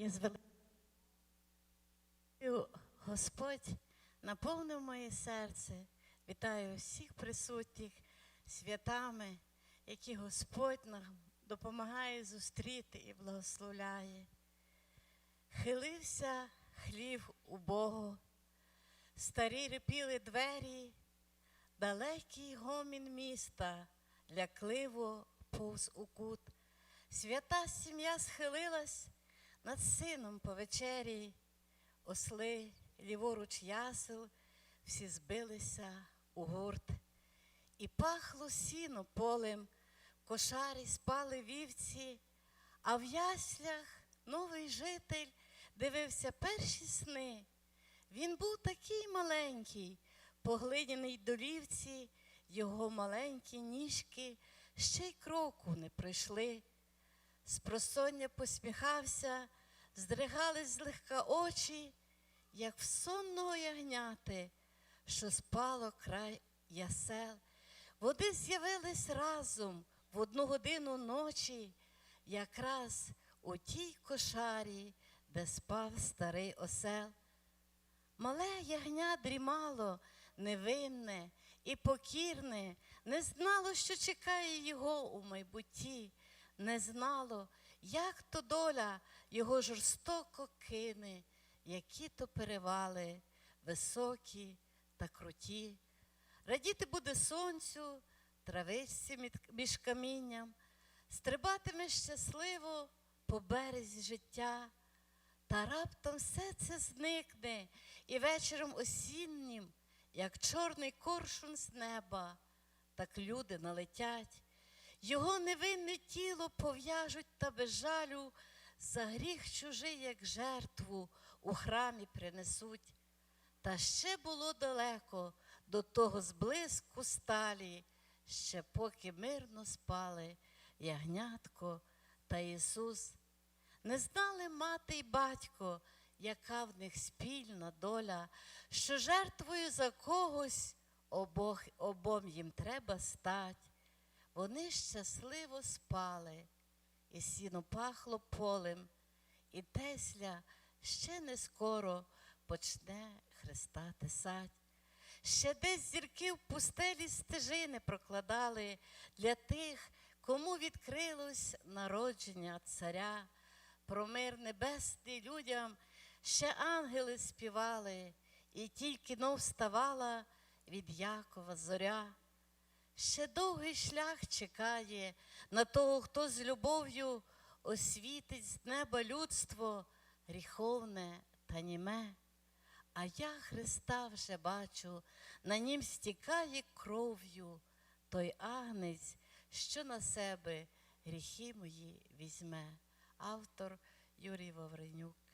Я з великою Господь наповнив моє серце. Вітаю всіх присутніх святами, які Господь нам допомагає зустріти і благословляє. Хилився хлів у Богу, старі репіли двері, далекий гомін міста лякливо повз у кут. Свята сім'я схилилась над сином по вечері, осли ліворуч ясел, всі збилися у гурт. І пахло сіно полем, кошарі спали вівці, а в яслях новий житель дивився перші сни. Він був такий маленький, поглиняний долівці, його маленькі ніжки ще й кроку не пройшли. Спросоння посміхався, здригались злегка очі, як в сонного ягняти, що спало край ясел. Води з'явились разом в одну годину ночі, якраз у тій кошарі, де спав старий осел. Мале ягня дрімало, невинне і покірне, не знало, що чекає його у майбутті, не знало, як то доля його жорстоко кине, які то перевали високі та круті. Радіти буде сонцю, травичці між камінням, стрибатиме щасливо по березі життя. Та раптом все це зникне, і вечором осіннім, як чорний коршун з неба, так люди налетять. Його невинне тіло пов'яжуть та без жалю, за гріх чужий, як жертву, у храмі принесуть. Та ще було далеко до того зблиску сталі, ще поки мирно спали ягнятко та Ісус. Не знали мати й батько, яка в них спільна доля, що жертвою за когось обох, обом їм треба стать. Вони щасливо спали, і сіно пахло полем, і Тесля ще не скоро почне хрестати сать. Ще десь зірки в пустелі стежини прокладали для тих, кому відкрилось народження царя. Про мир небесний людям ще ангели співали, і тільки но вставала від Якова зоря. Ще довгий шлях чекає на того, хто з любов'ю освітить з неба людство гріховне та німе. А я Христа вже бачу, на нім стікає кров'ю той агнець, що на себе гріхи мої візьме. Автор Юрій Вавренюк.